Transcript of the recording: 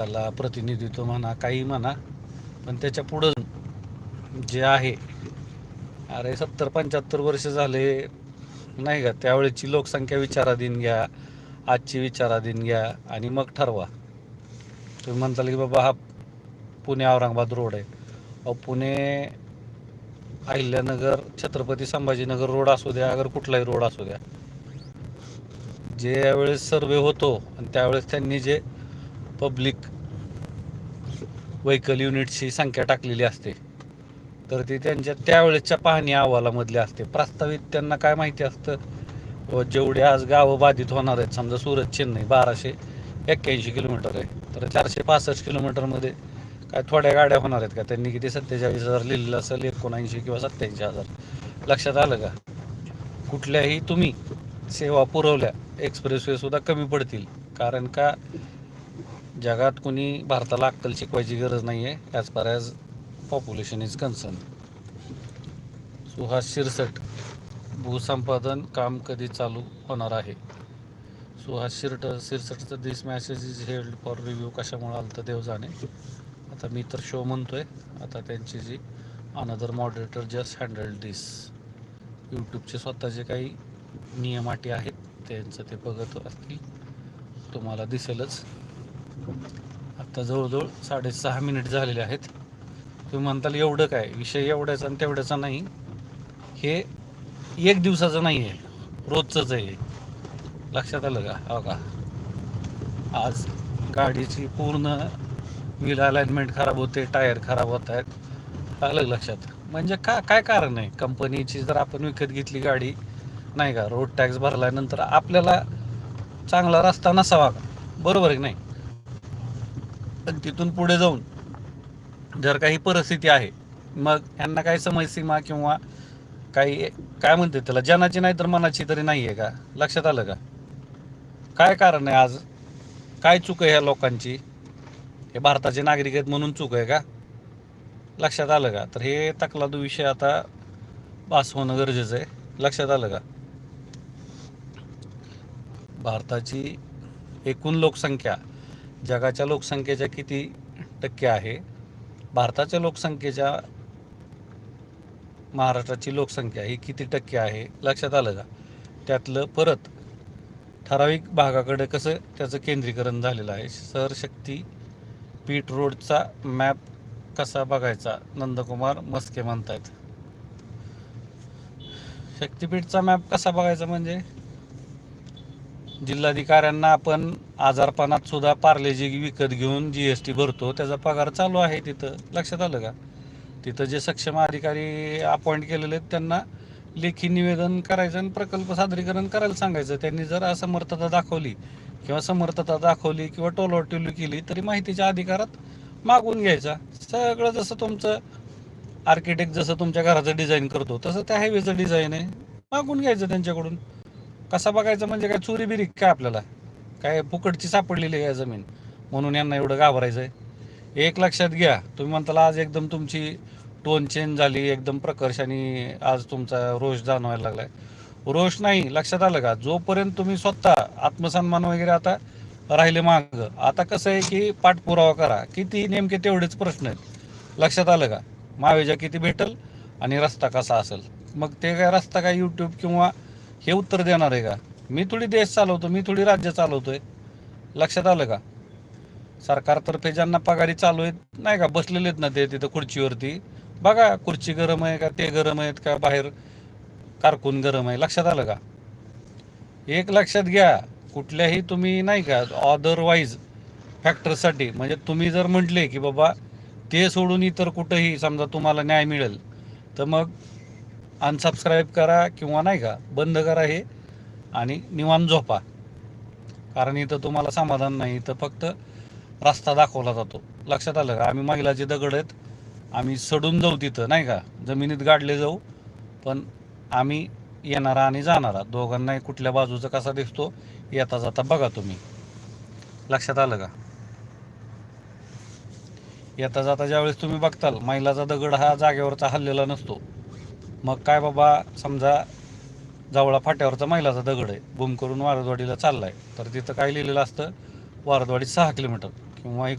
त्याला प्रतिनिधित्व म्हणा काही म्हणा पण त्याच्या पुढं जे आहे अरे सत्तर पंच्याहत्तर वर्ष झाले नाही का? त्यावेळेची लोकसंख्या विचाराधीन घ्या आजची विचाराधीन घ्या आणि मग ठरवा. तुम्ही म्हणताल की बाबा हा पुणे औरंगाबाद रोड आहे. अहो पुणे अहिल्यानगर छत्रपती संभाजीनगर रोड असू द्या अगर कुठलाही रोड असू द्या. जे यावेळेस सर्वे होतो आणि त्यावेळेस त्यांनी जे पब्लिक व्हेकल युनिटची संख्या टाकलेली असते. तर ती त्यांच्या त्यावेळेसच्या पाहणी अहवालामधली असते. प्रस्तावित त्यांना काय माहिती असतं? जेवढे आज गावं बाधित होणार आहेत समजा सुरत चेन्नई बाराशे एक्क्याऐंशी किलोमीटर आहे. तर चारशे पासष्ट किलोमीटरमध्ये काय थोड्या गाड्या होणार आहेत का? त्यांनी किती? सत्तेचाळीस हजार लिहिलेलं असेल एकोणऐंशी किंवा सत्त्याऐंशी हजार. लक्षात आलं का? कुठल्याही तुम्ही सेवा पुरवल्या एक्सप्रेसवे सुद्धा कमी पडतील. कारण का? जगात कुणी भारताला अक्कल शिकवायची गरज नाही आहे as far as population is concern Suhas Shirsat भूसंपादन काम कधी चालू होणार आहे? Suhas शिरट शिरसटचं this message is held for review कशामुळे आलं तर देव जाणे? आता मी तर शो म्हणतो आहे आता त्यांची जी another moderator just handle this यूट्यूबचे स्वतःचे काही नियम अटी आहेत त्यांचं ते बघत असतील. तुम्हाला दिसेलच. आता जवळजवळ साडेसहा मिनिट झालेले आहेत. तुम्ही म्हणताल एवढं काय? विषय एवढ्याचा आणि तेवढ्याचा नाही. हे एक दिवसाचं नाही आहे. रोजचंच आहे लक्षात आलं का? हो का? आज गाडीची पूर्ण व्हील अलाइनमेंट खराब होते टायर खराब होत आहेत. आलं लक्षात. म्हणजे का काय कारण आहे? कंपनीची जर आपण विकत घेतली गाडी नाही का? रोड टॅक्स भरल्यानंतर आपल्याला चांगला रस्ता नसावा का? बरोबर आहे की नाही? पण तिथून पुढे जाऊन जर काही परिस्थिती आहे मग यांना काही समयसीमा किंवा काही काय म्हणते त्याला जनाची नाही तर मनाची तरी नाही आहे का? लक्षात आलं का? काय कारण आहे आज? काय चूक आहे ह्या लोकांची? हे भारताचे नागरिक आहेत म्हणून चूक आहे का? लक्षात आलं का? तर हे तकलादू विषय आता पास होणं गरजेचं आहे. लक्षात आलं का? भारताची एकूण लोकसंख्या जगाच्या लोकसंख्येच्या किती टक्के आहे? भारताच्या लोकसंख्येच्या महाराष्ट्राची लोकसंख्या ही किती टक्के आहे? लक्षात आलं का? त्यातलं परत ठराविक भागाकडे कसं त्याचं केंद्रीकरण झालेलं आहे? सहरशक्ती पीट रोडचा मॅप कसा बघायचा? नंदकुमार मस्के म्हणतायत. शक्तीपीठचा मॅप कसा बघायचा म्हणजे? जिल्हाधिकाऱ्यांना आपण आजारपणात सुद्धा पार्लेजी विकत घेऊन जी एस टी भरतो त्याचा पगार चालू आहे तिथं. लक्षात आलं का? तिथं जे सक्षम अधिकारी अपॉइंट केलेले आहेत त्यांना लेखी निवेदन करायचं आणि प्रकल्प सादरीकरण करायला सांगायचं. त्यांनी जर असमर्थता दाखवली किंवा समर्थता दाखवली किंवा टोलवाटोली केली तरी माहितीच्या अधिकारात मागून घ्यायचा. सगळं जसं तुमचं आर्किटेक्ट जसं तुमच्या घराचं डिझाईन करतो तसं त्या हायवेचं डिझाईन आहे. मागून घ्यायचं त्यांच्याकडून. कसा बघायचं म्हणजे काय चोरी बिरी काय आपल्याला? काय फुकटची सापडलेली आहे जमीन. म्हणून यांना एवढं घाबरायचं आहे एक लक्षात घ्या तुम्ही म्हणताल आज एकदम तुमची टोन चेंज झाली एकदम प्रकर्षाने आज तुमचा रोष जाणवायला लागलाय. रोष नाही लक्षात आलं का? जोपर्यंत तुम्ही स्वतः आत्मसन्मान वगैरे आता राहिले माग आता कसं आहे की पाठपुरावा करा. किती नेमके तेवढेच प्रश्न आहेत. लक्षात आलं का? महावेजा किती भेटल आणि रस्ता कसा असेल? मग ते काय रस्ता काय यूट्यूब किंवा हे उत्तर देणार आहे का? मी थोडी देश चालवतो मी थोडी राज्य चालवतोय. लक्षात आलं का? सरकारतर्फे ज्यांना पगारी चालू आहेत नाही का बसलेले आहेत ना ते तिथं खुर्चीवरती. बघा खुर्ची गरम आहे का ते गरम आहेत का बाहेर कारकून गरम आहे. लक्षात आलं का? एक लक्षात घ्या कुठल्याही तुम्ही नाही का अदरवाईज फॅक्टरसाठी म्हणजे तुम्ही जर म्हटले की बाबा ते सोडून इतर कुठंही समजा तुम्हाला न्याय मिळेल तर मग अनसबस्क्राईब करा किंवा नाही का बंद करा हे आणि निवांत झोपा. कारण इथं तुम्हाला समाधान नाही इथं फक्त रस्ता दाखवला जातो. लक्षात आलं का? आम्ही महिलाचे दगड आहेत आम्ही सडून जाऊ तिथं नाही का? जमिनीत गाडले जाऊ पण आम्ही येणारा आणि जाणारा. दोघांनाही कुठल्या बाजूचा कसा दिसतो येता जाता बघा तुम्ही. लक्षात आलं का? येता जाता ज्यावेळेस तुम्ही बघताल महिलाचा दगड हा जागेवरचा हल्लेला नसतो. मग काय बाबा समजा जवळा फाट्यावरचा महिलाचा दगड आहे बुम करून वारदवाडीला चाललाय तर तिथं काय लिहिलेलं असतं? वारदवाडी सहा किलोमीटर किंवा इकडं